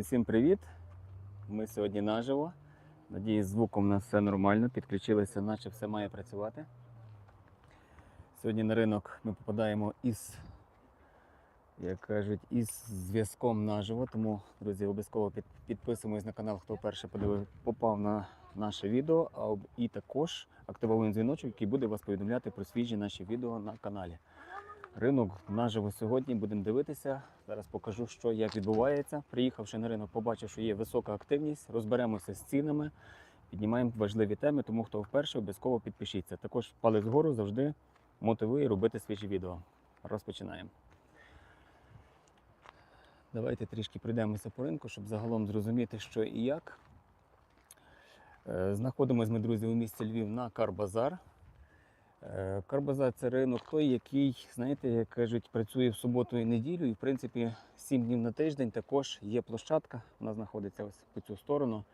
Всім привіт! Ми сьогодні наживо. Надіюсь, з звуком у нас все нормально. Підключилися, наче все має працювати. Сьогодні на ринок ми попадаємо із, як кажуть, із зв'язком наживо. Тому, друзі, обов'язково під, підписуємось на канал, хто вперше подивив, попав на наше відео. І також активовуємо дзвіночок, який буде вас повідомляти про свіжі наші відео на каналі. Ринок наживо сьогодні будемо дивитися. Зараз покажу, що як відбувається. Приїхавши на ринок, побачив, що є висока активність. Розберемося з цінами, піднімаємо важливі теми. Тому хто вперше обов'язково підпишіться. Також палець вгору завжди мотивує робити свіжі відео. Розпочинаємо. Давайте трішки пройдемося по ринку, щоб загалом зрозуміти, що і як. Е, Знаходимось ми, друзі, у місті Львів на Карбазар. Е, Карбазар це ринок той, який, знаєте, як кажуть, працює в суботу і неділю. І в принципі, 7 днів на тиждень також є площадка. Вона знаходиться ось по цю сторону.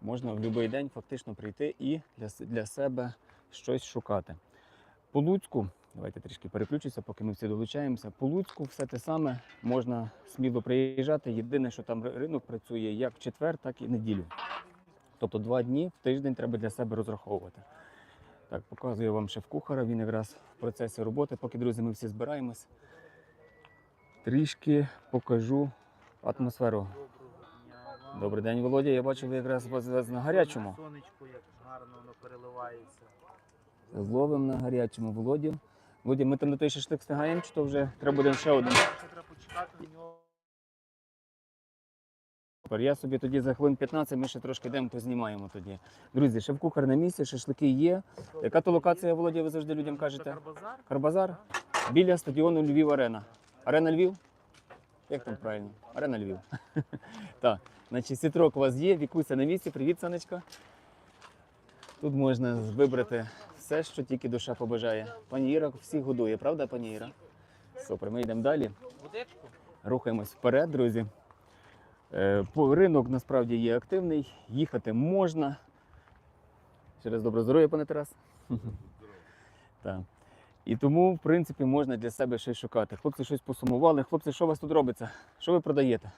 Можна в будь-який день фактично прийти і для, для себе щось шукати. По Луцьку, давайте трішки переключуся, поки ми всі долучаємося. По Луцьку все те саме можна сміло приїжджати. Єдине, що там ринок працює як в четвер, так і неділю. Тобто два дні в тиждень треба для себе розраховувати. Так, показую вам шеф-кухара, він якраз в процесі роботи. Поки, друзі, ми всі збираємось. Трішки покажу атмосферу. Добрий день, Володя. Я бачу, ви якраз вас- на гарячому. Сонечко, як гарно воно переливається. Зловимо на гарячому Володю. Володя, ми там на той шашлик встигаємо, чи то вже треба буде ще один? Треба почекати на нього. Супер, Я собі тоді за хвилин 15 ми ще трошки йдемо, познімаємо тоді. Друзі, шеф-кухар на місці, шашлики є. Яка то локація, Володя, ви завжди людям кажете? Карбазар. Карбазар біля стадіону Львів Арена. Арена Львів? Як там правильно? Арена Львів. так, значить, сітрок у вас є, вікуся на місці. Привіт, сонечко. Тут можна вибрати все, що тільки душа побажає. Пані Іра всіх годує, правда, пані Іра? Супер, ми йдемо далі. Рухаємось вперед, друзі. Е, Ринок насправді є активний, їхати можна. Через добре здоров'я, пане Тарас. Так. І тому, в принципі, можна для себе щось шукати. Хлопці щось посумували. Хлопці, що у вас тут робиться? Що ви продаєте?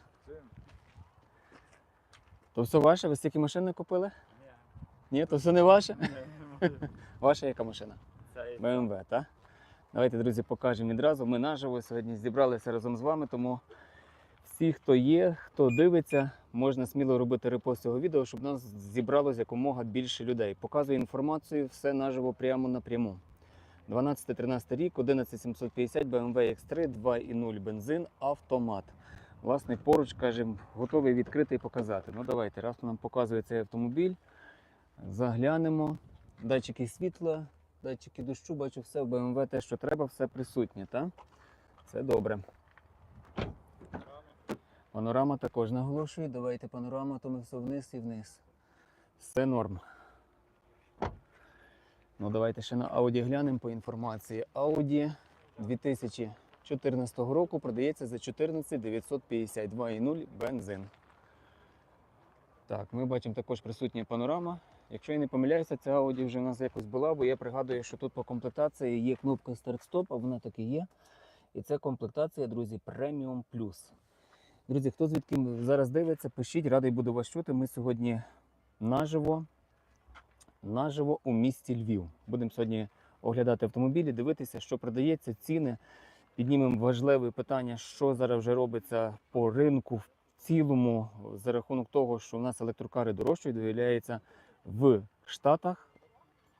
То все ваше? Ви стільки машин не купили? Ні, Ні, то все не ваше? Ваша яка машина? БМВ, так? Давайте, друзі, покажемо відразу. Ми наживо сьогодні зібралися разом з вами, тому всі, хто є, хто дивиться, можна сміло робити репост цього відео, щоб нас зібралося якомога більше людей. Показую інформацію, все наживо прямо напряму. 12-13 рік, 11750 BMW X3, 2.0 бензин, автомат. Власне, поруч, кажемо, готовий відкрити і показати. Ну давайте, раз нам показує цей автомобіль, заглянемо. Датчики світла, датчики дощу, бачу, все в BMW те, що треба, все присутнє, так? Це добре. Панорама також наголошую. Давайте панорама, то ми все вниз і вниз. Все норм. Ну, давайте ще на Audi глянемо по інформації. Audi 2014 року продається за 14 950 2.0 бензин. Так, ми бачимо також присутня панорама. Якщо я не помиляюся, ця Audi вже в нас якось була, бо я пригадую, що тут по комплектації є кнопка старт-стоп, а вона таки є. І це комплектація, друзі, Premium Plus. Друзі, хто звідки зараз дивиться, пишіть, радий буду вас чути. Ми сьогодні наживо, наживо у місті Львів. Будемо сьогодні оглядати автомобілі, дивитися, що продається, ціни. Піднімемо важливе питання, що зараз вже робиться по ринку в цілому, за рахунок того, що у нас електрокари дорожчають, виявляється в Штатах.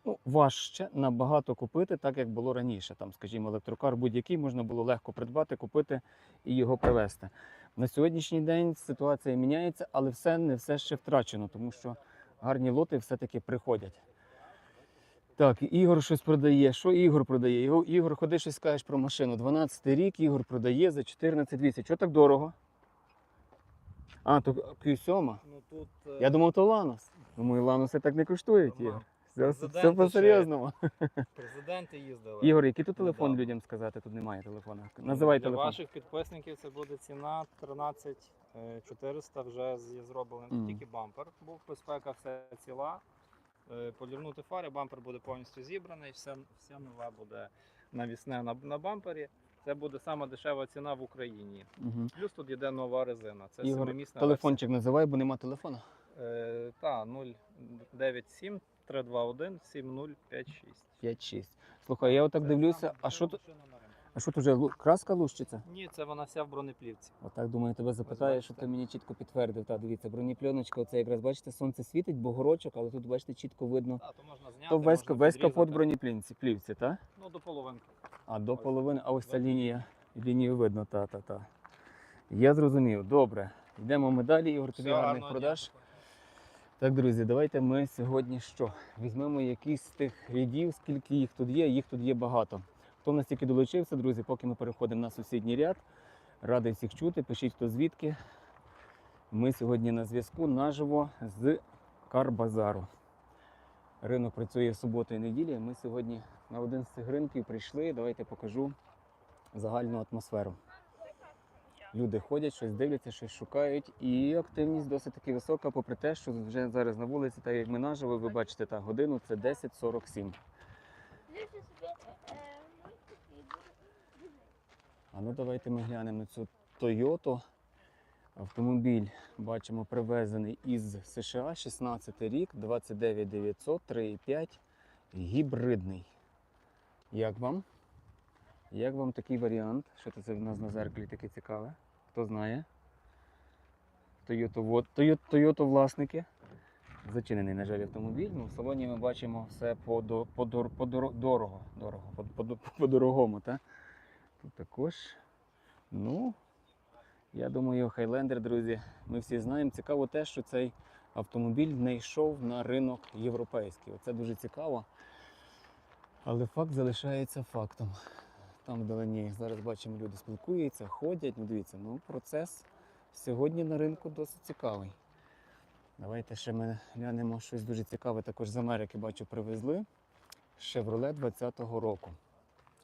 Ну, важче набагато купити, так як було раніше. Там, скажімо, електрокар будь-який можна було легко придбати, купити і його привезти. На сьогоднішній день ситуація міняється, але все не все ще втрачено, тому що гарні лоти все-таки приходять. Так, Ігор щось продає. Що Ігор продає? Його, Ігор, ходи щось скажеш про машину. 12 рік Ігор продає за 14 200. Чого так дорого? А, то Q7. Ну тут е, Я думав, то Ланос. Думаю, Ланоси так не коштують, Ігор. Все, все, по-серйозному. президенти їздили. Ігор, який тут телефон Недавно. людям сказати? Тут немає телефону. Називай Для телефон. ваших підписників це буде ціна 13 е, 400 вже з- є зроблений. Мгм. Тільки бампер був, безпека все ціла. Е, Полірнути фари, бампер буде повністю зібраний, все, все нове буде навісне на, на бампері. Це буде сама дешева ціна в Україні. Угу. Плюс тут йде нова резина. Це Ігор, Телефончик називай, бо нема телефона. версія. Е, та 097 321 7056. 5-6. Слухай, я отак Це дивлюся, а що тут? на. А що тут вже краска лущиться? Ні, це вона вся в бронеплівці. Отак думаю, тебе запитаю, щоб ти мені чітко підтвердив. Та дивіться, бронепльоночка, оце якраз бачите, сонце світить, бугорочок, але тут бачите, чітко видно. Та, то можна зняти, То весь, можна весь капот підрізати. бронеплівці, плівці, так? Ну, до половинки. А до Ось. половини, а ось ця лінія, лінію видно, та, та, та. Я зрозумів. Добре. Йдемо ми далі, Ігор, тобі Все, гарних гарного продаж. Так, друзі, давайте ми сьогодні що? Візьмемо якийсь з тих рядів, скільки їх тут є, їх тут є багато. Хто в нас тільки долучився, друзі, поки ми переходимо на сусідній ряд. Радий всіх чути, пишіть хто звідки. Ми сьогодні на зв'язку наживо з Карбазару. Ринок працює в суботу і неділі. Ми сьогодні на один з цих ринків прийшли. Давайте покажу загальну атмосферу. Люди ходять, щось дивляться, щось шукають, і активність досить таки висока, попри те, що вже зараз на вулиці, так як ми наживо, ви бачите, та годину це 10.47. Лише собі е, мультик і буде. А ну давайте ми глянемо на цю Toyota. Автомобіль бачимо привезений із США 16 рік, 29900, 3,5, гібридний. Як вам? Як вам такий варіант? Що це в нас на зеркалі таке цікаве? Хто знає? Toyota власники. Зачинений, на жаль, автомобіль. Ну, в салоні ми бачимо все по, до, по, дор- по доро- дорого, дорого, по, по, до- по дорогому, так? Тут також. Ну, я думаю, Хайлендер, друзі, ми всі знаємо. Цікаво те, що цей автомобіль не йшов на ринок європейський. Оце дуже цікаво. Але факт залишається фактом. Там вдалині зараз бачимо, люди спілкуються, ходять. Ну, дивіться, ну процес сьогодні на ринку досить цікавий. Давайте ще ми глянемо щось дуже цікаве. Також з Америки бачу, привезли. Chevrolet 20-го року.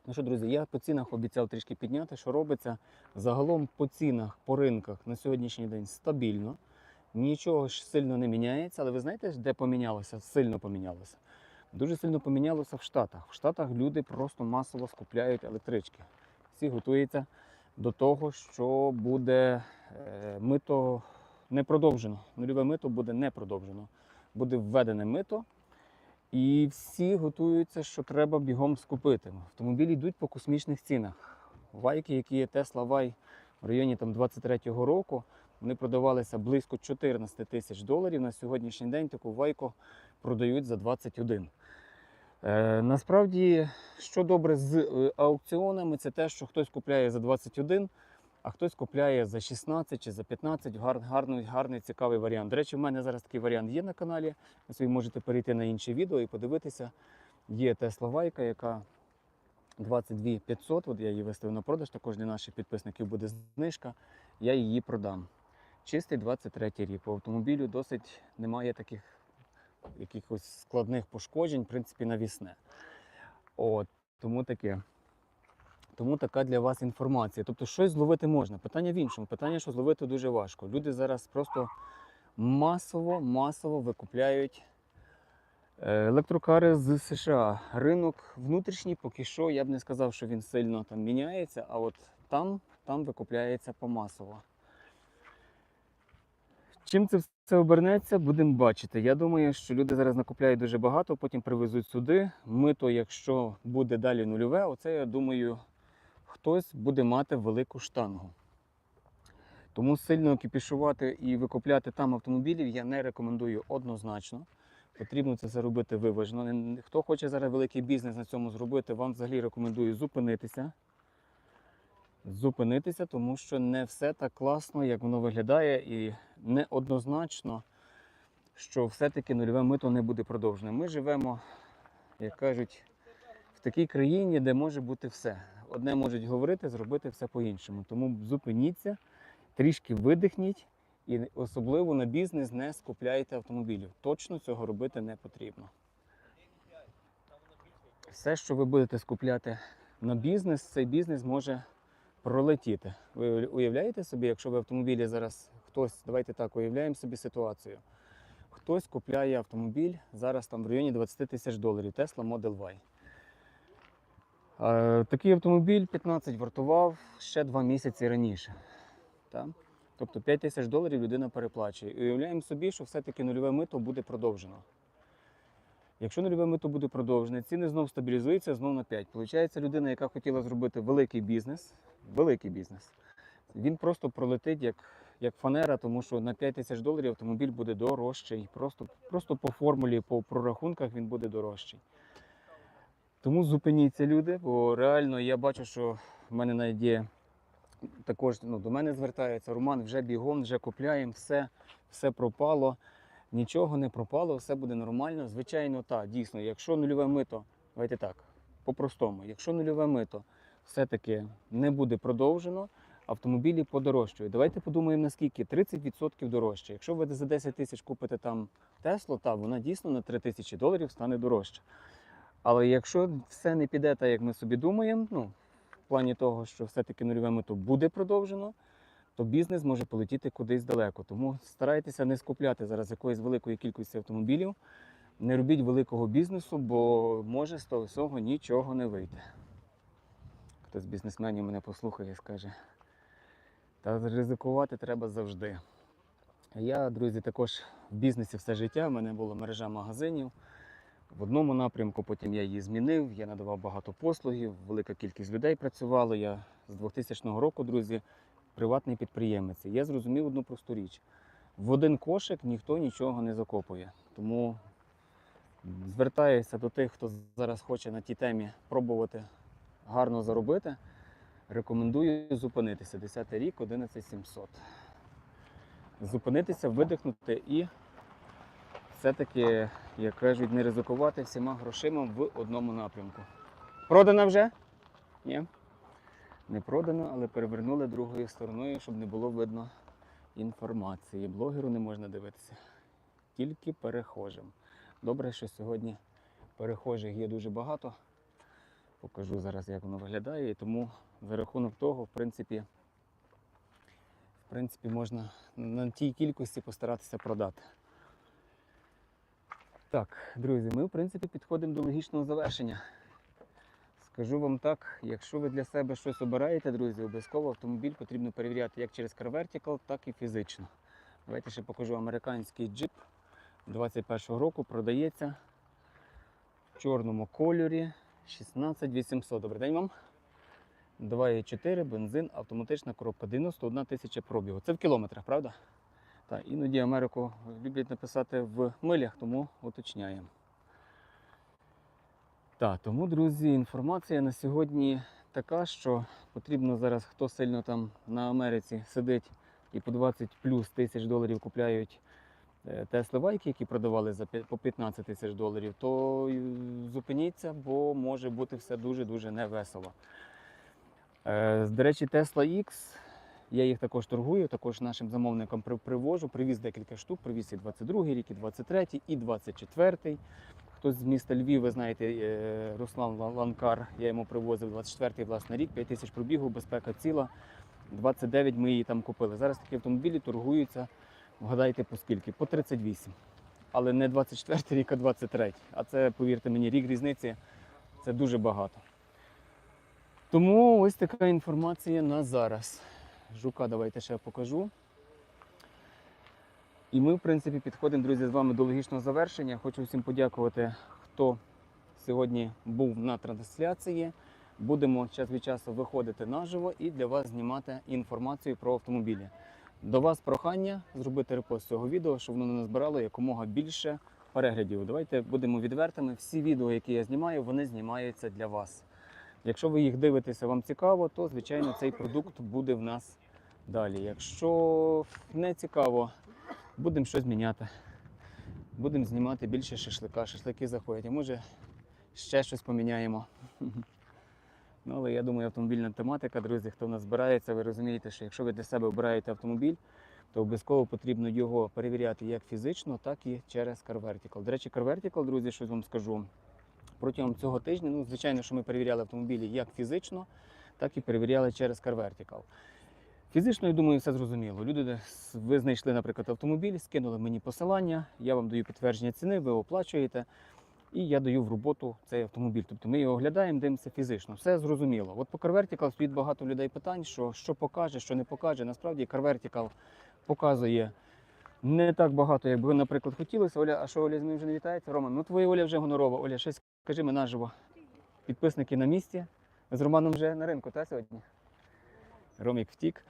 Ну що, друзі, я по цінах обіцяв трішки підняти, що робиться. Загалом по цінах, по ринках на сьогоднішній день стабільно. Нічого ж сильно не міняється, але ви знаєте, де помінялося? Сильно помінялося. Дуже сильно помінялося в Штатах. В Штатах люди просто масово скупляють електрички. Всі готуються до того, що буде е, мито не продовжено. Нульове мито буде не продовжено. Буде введене мито, і всі готуються, що треба бігом скупити. Автомобілі йдуть по космічних цінах. Вайки, які є Tesla Y в районі там, 23-го року, вони продавалися близько 14 тисяч доларів. На сьогоднішній день таку вайку продають за 21. Е, насправді, що добре з е, аукціонами, це те, що хтось купляє за 21, а хтось купляє за 16 чи за 15. Гар, гарний, гарний, цікавий варіант. До речі, в мене зараз такий варіант є на каналі. Ви собі можете перейти на інше відео і подивитися. Є Tesla Вайка, яка 22 500, от я її виставив на продаж, також для наших підписників буде знижка. Я її продам. Чистий 23 рік. По автомобілю досить немає таких якихось складних пошкоджень, в принципі, навісне. От, тому таке. Тому така для вас інформація. Тобто щось зловити можна. Питання в іншому. Питання, що зловити дуже важко. Люди зараз просто масово, масово викупляють е, електрокари з США. Ринок внутрішній поки що, я б не сказав, що він сильно там міняється, а от там, там викупляється помасово. Чим це все обернеться, будемо бачити. Я думаю, що люди зараз накупляють дуже багато, потім привезуть сюди. Мито, якщо буде далі нульове, оце я думаю, хтось буде мати велику штангу. Тому сильно кіпішувати і викупляти там автомобілів я не рекомендую однозначно. Потрібно це заробити виважено. Не- Хто хоче зараз великий бізнес на цьому зробити, вам взагалі рекомендую зупинитися. Зупинитися, тому що не все так класно, як воно виглядає, і неоднозначно, що все-таки нульове мито не буде продовжено. Ми живемо, як кажуть, в такій країні, де може бути все. Одне можуть говорити, зробити все по-іншому. Тому зупиніться, трішки видихніть і особливо на бізнес не скупляйте автомобілів. Точно цього робити не потрібно. Все, що ви будете скупляти на бізнес, цей бізнес може пролетіти. Ви уявляєте собі, якщо в автомобілі зараз хтось, давайте так, уявляємо собі ситуацію. Хтось купляє автомобіль зараз там в районі 20 тисяч доларів Tesla Model Y. Такий автомобіль 15 вартував ще 2 місяці раніше. Так? Тобто 5 тисяч доларів людина переплачує. І уявляємо собі, що все-таки нульове мито буде продовжено. Якщо нульове мито буде продовжене, ціни знов стабілізуються, знов на 5. Получається, людина, яка хотіла зробити великий бізнес, великий бізнес, він просто пролетить як, як фанера, тому що на 5 тисяч доларів автомобіль буде дорожчий. Просто, просто по формулі, по прорахунках він буде дорожчий. Тому зупиніться, люди, бо реально я бачу, що в мене навіть є також ну, до мене звертається Роман, вже бігом, вже купляємо, все, все пропало. Нічого не пропало, все буде нормально. Звичайно, так, дійсно, якщо нульове мито, давайте так, по-простому, якщо нульове мито все-таки не буде продовжено, автомобілі подорожчають. Давайте подумаємо, наскільки 30% дорожче. Якщо ви за 10 тисяч купите там Теслу, так, вона дійсно на 3 тисячі доларів стане дорожче. Але якщо все не піде так, як ми собі думаємо, ну, в плані того, що все-таки нульове мито буде продовжено, то бізнес може полетіти кудись далеко. Тому старайтеся не скупляти зараз якоїсь великої кількості автомобілів, не робіть великого бізнесу, бо може з того всього нічого не вийти. Хтось з бізнесменів мене послухає і скаже, та ризикувати треба завжди. Я, друзі, також в бізнесі все життя. У мене була мережа магазинів. В одному напрямку, потім я її змінив, я надавав багато послугів, велика кількість людей працювала. Я з 2000 року, друзі, приватний підприємець. Я зрозумів одну просту річ: в один кошик ніхто нічого не закопує. Тому звертаюся до тих, хто зараз хоче на тій темі пробувати гарно заробити. Рекомендую зупинитися. 10 рік, 11700. Зупинитися, видихнути і все-таки, як кажуть, не ризикувати всіма грошима в одному напрямку. Продано вже? Ні? Не продано, але перевернули другою стороною, щоб не було видно інформації. Блогеру не можна дивитися. Тільки перехожим. Добре, що сьогодні перехожих є дуже багато. Покажу зараз, як воно виглядає. І тому за рахунок того, в принципі, в принципі, можна на тій кількості постаратися продати. Так, друзі, ми в принципі підходимо до логічного завершення. Скажу вам так, якщо ви для себе щось обираєте, друзі, обов'язково автомобіль потрібно перевіряти як через Car Vertical, так і фізично. Давайте ще покажу американський джип 21-го року, продається в чорному кольорі 16800. Добрий день вам. 2,4 бензин, автоматична коробка, 91 тисяча пробігу. Це в кілометрах, правда? Так, іноді Америку люблять написати в милях, тому уточняємо. Так, тому, друзі, інформація на сьогодні така, що потрібно зараз, хто сильно там на Америці сидить і по 20 плюс тисяч доларів купляють Тесли Вайки, які продавали за по 15 тисяч доларів, то зупиніться, бо може бути все дуже-дуже невесело. Е, До речі, Tesla X, я їх також торгую, також нашим замовникам привожу. Привіз декілька штук, привіз і 22 рік, і 23-й, і 24-й. Хтось з міста Львів, ви знаєте, е, Руслан Ланкар, я йому привозив 24-й власне рік, 5 тисяч пробігу, безпека ціла. 29 ми її там купили. Зараз такі автомобілі торгуються, вгадайте по скільки? По 38. Але не 24 рік, а 23. А це, повірте мені, рік різниці це дуже багато. Тому ось така інформація на зараз. Жука давайте ще покажу. І ми, в принципі, підходимо, друзі, з вами до логічного завершення. Хочу всім подякувати, хто сьогодні був на трансляції. Будемо час від часу виходити наживо і для вас знімати інформацію про автомобілі. До вас прохання зробити репост цього відео, щоб воно не назбирало якомога більше переглядів. Давайте будемо відвертими. Всі відео, які я знімаю, вони знімаються для вас. Якщо ви їх дивитеся, вам цікаво, то звичайно цей продукт буде в нас далі. Якщо не цікаво, будемо щось міняти. Будемо знімати більше шашлика. Шашлики заходять, а може ще щось поміняємо. Ну, але я думаю, автомобільна тематика, друзі, хто в нас збирається, ви розумієте, що якщо ви для себе обираєте автомобіль, то обов'язково потрібно його перевіряти як фізично, так і через Car Vertical. До речі, Car Vertical, друзі, щось вам скажу. Протягом цього тижня, ну, звичайно, що ми перевіряли автомобілі як фізично, так і перевіряли через Car Vertical. Фізично, я думаю, все зрозуміло. Люди, ви знайшли, наприклад, автомобіль, скинули мені посилання, я вам даю підтвердження ціни, ви оплачуєте. і я даю в роботу цей автомобіль. Тобто ми його оглядаємо, дивимося фізично. Все зрозуміло. От по CarVertical стоїть багато людей питань, що, що покаже, що не покаже. Насправді CarVertical показує не так багато, як би наприклад, хотілося. Оля, а що Оля з ним вже не вітається? Роман, ну твоя Оля вже гонорова. Оля, щось скажи ми наживо. Підписники на місці. З Романом вже на ринку, та сьогодні? Ромік втік.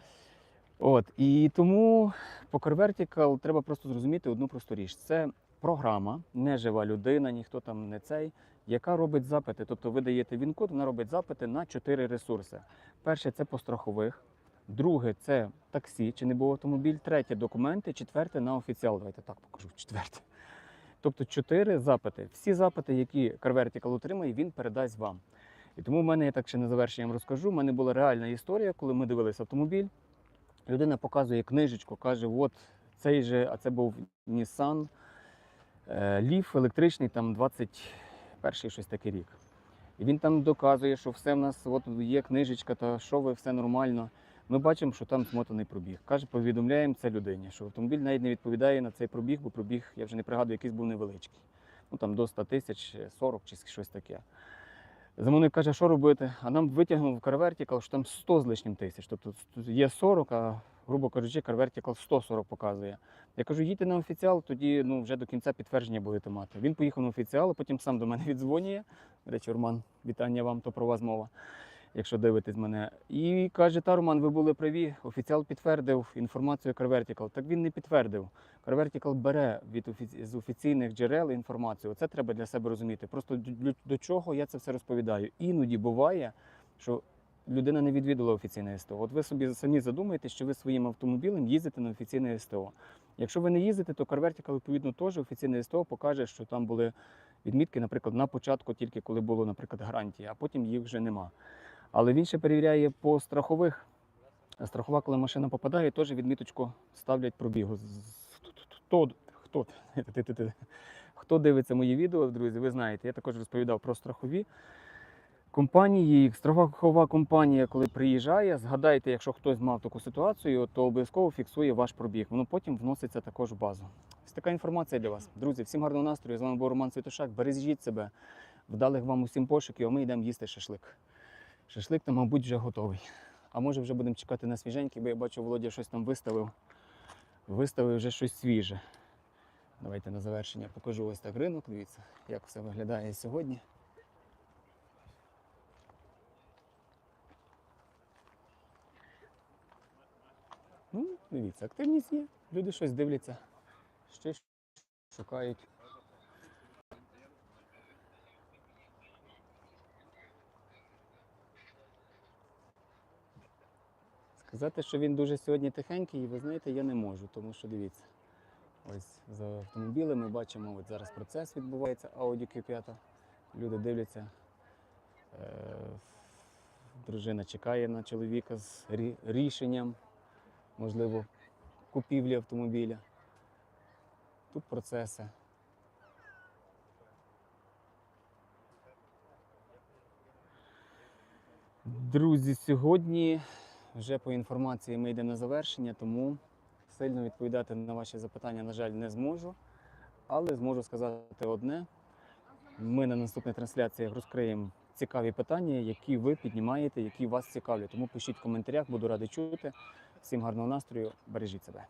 От, і тому по CarVertical треба просто зрозуміти одну просту річ. Це програма, не жива людина, ніхто там не цей, яка робить запити. Тобто ви даєте він-код, вона робить запити на чотири ресурси. Перше це по страхових, друге це таксі, чи не був автомобіль, третє документи, четверте на офіціал. Давайте так покажу. Четверте. Тобто чотири запити. Всі запити, які CarVertical отримає, він передасть вам. І тому в мене, я так ще на завершення вам розкажу. У мене була реальна історія, коли ми дивилися автомобіль. Людина показує книжечку, каже: от цей же, а це був Nissan е, Leaf електричний, там 21-й щось такий рік. І він там доказує, що все в нас от є книжечка, та що ви, все нормально. Ми бачимо, що там змотаний пробіг. Каже, повідомляємо це людині, що автомобіль навіть не відповідає на цей пробіг, бо пробіг, я вже не пригадую, якийсь був невеличкий. Ну там до 100 тисяч, 40 чи щось таке. Замовник каже, що робити? А нам витягнув карвертікал, що там 100 з лишнім тисяч. Тобто є 40, а грубо кажучи, карвертікал 140 показує. Я кажу, їдьте на офіціал, тоді ну, вже до кінця підтвердження будете мати. Він поїхав на офіціал, а потім сам до мене віддзвонює. До речі, Роман, вітання вам, то про вас мова, якщо дивитесь мене. І каже, та Роман, ви були праві, офіціал підтвердив інформацію CarVertical. Так він не підтвердив. CarVertical бере від офіці... з офіційних джерел інформацію. Це треба для себе розуміти. Просто до, до чого я це все розповідаю. Іноді буває, що людина не відвідала офіційне СТО. От ви собі самі задумаєте, що ви своїм автомобілем їздите на офіційне СТО. Якщо ви не їздите, то CarVertical, відповідно теж офіційне СТО покаже, що там були відмітки, наприклад, на початку, тільки коли було, наприклад, гарантія, а потім їх вже нема. Але він ще перевіряє по страхових. Страхова, коли машина попадає, теж відміточку ставлять пробігу. Хто, хто, хто дивиться мої відео, друзі, ви знаєте, я також розповідав про страхові компанії. Страхова компанія, коли приїжджає, згадайте, якщо хтось мав таку ситуацію, то обов'язково фіксує ваш пробіг. Воно потім вноситься також в базу. Ось така інформація для вас. Друзі, всім гарного настрою. З вами був Роман Святошак. Бережіть себе, вдалих вам усім пошуків, а ми йдемо їсти шашлик. Шашлик там, мабуть, вже готовий. А може вже будемо чекати на свіженький, бо я бачу, Володя щось там виставив. Виставив вже щось свіже. Давайте на завершення покажу ось так ринок. Дивіться, як все виглядає сьогодні. Ну, дивіться, активність є. Люди щось дивляться, щось шукають. Сказати, що він дуже сьогодні тихенький, ви знаєте, я не можу, тому що дивіться. Ось за автомобілем ми бачимо, от зараз процес відбувається Audi Q5. Люди дивляться. Е, дружина чекає на чоловіка з рішенням, можливо, купівлі автомобіля. Тут процеси. Друзі, сьогодні вже по інформації ми йдемо на завершення, тому сильно відповідати на ваші запитання, на жаль, не зможу. Але зможу сказати одне: ми на наступних трансляціях розкриємо цікаві питання, які ви піднімаєте, які вас цікавлять. Тому пишіть в коментарях, буду радий чути. Всім гарного настрою, бережіть себе.